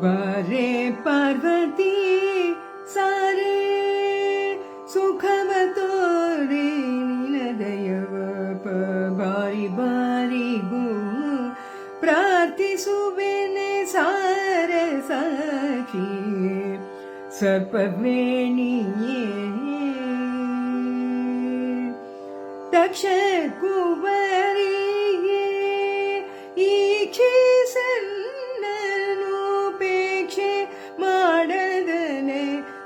वरे पार्वती सारे सुखवतो रे निलदयव बारि लिबारिबु प्राति सुबेण सार सखि। सपवेणीये दक्ष कुवरी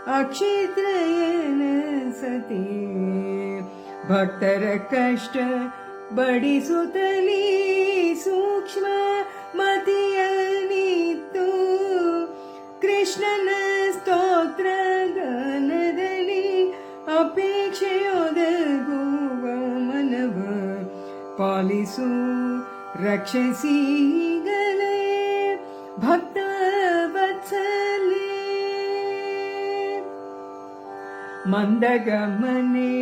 ಅಕ್ಷಿತ್ರಯನ ಸತಿ? ಭಕ್ತರ ಕಷ್ಟ ಬಡಿಸುತ್ತಲೀ ಸೂಕ್ಷ್ಮ ಮತಿಯನಿತ್ತು ಕೃಷ್ಣನ ಸ್ತೋತ್ರ ಗಾನದಲ್ಲಿ ಅಪೇಕ್ಷೆಯೊದಗುವ ಮನವ. ಪಾಲಿಸು ರಕ್ಷಿಸಿಗಲೇ ಭಕ್ತ ಮಂದಗಮನೆ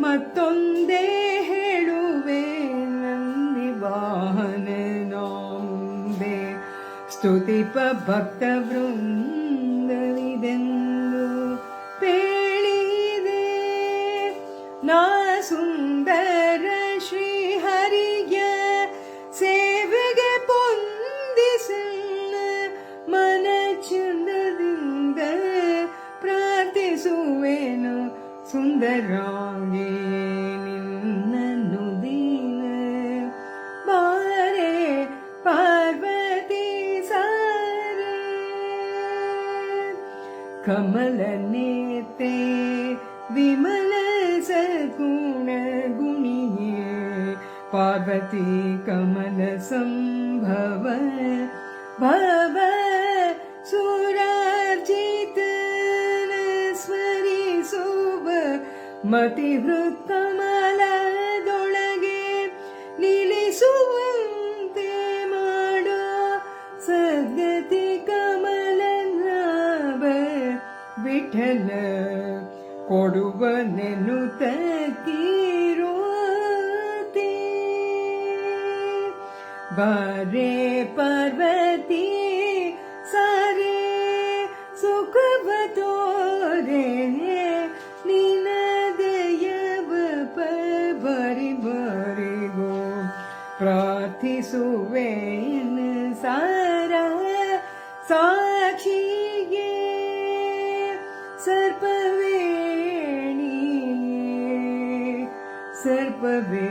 ಮತ್ತೊಂದೇ ಹೇಳುವೆ ನಂದಿ ವಾಹನ ನಾಂಬೆ ಸ್ತುತಿಪ ಭಕ್ತ ವೃಂದವಿದೆಂದು ಪೇಳಿದೆ. ನಾ ಸುಂದರ ಸುಂದರಾಗಿ ನಿನ್ನನ್ನು ದೀನ ಬಾರೆ ಪಾರ್ವತಿ ಸಾರೆ ಕಮಲ ನೇತೆ ವಿಮಲ ಸಗುಣ ಗುಣಿಯೇ ಪಾರ್ವತಿ ಕಮಲ ಸಂಭವ ಭವ ಮತಿ ಕಮಲದೊಳಗೆ ನಿಲ್ಲಿಸುವಂತೆ ಮಾಡೋ ಸದ್ಗತಿ ಕಮಲನಾಭ ವಿಠಲ ಕೊಡುವ ಬಾರೆ ಪಾರ್ವತಿ പ്രാർത്ഥിസുവേണ് സാര സാക്ഷിയേ. സർപ്പവേണി സർപ്പവേ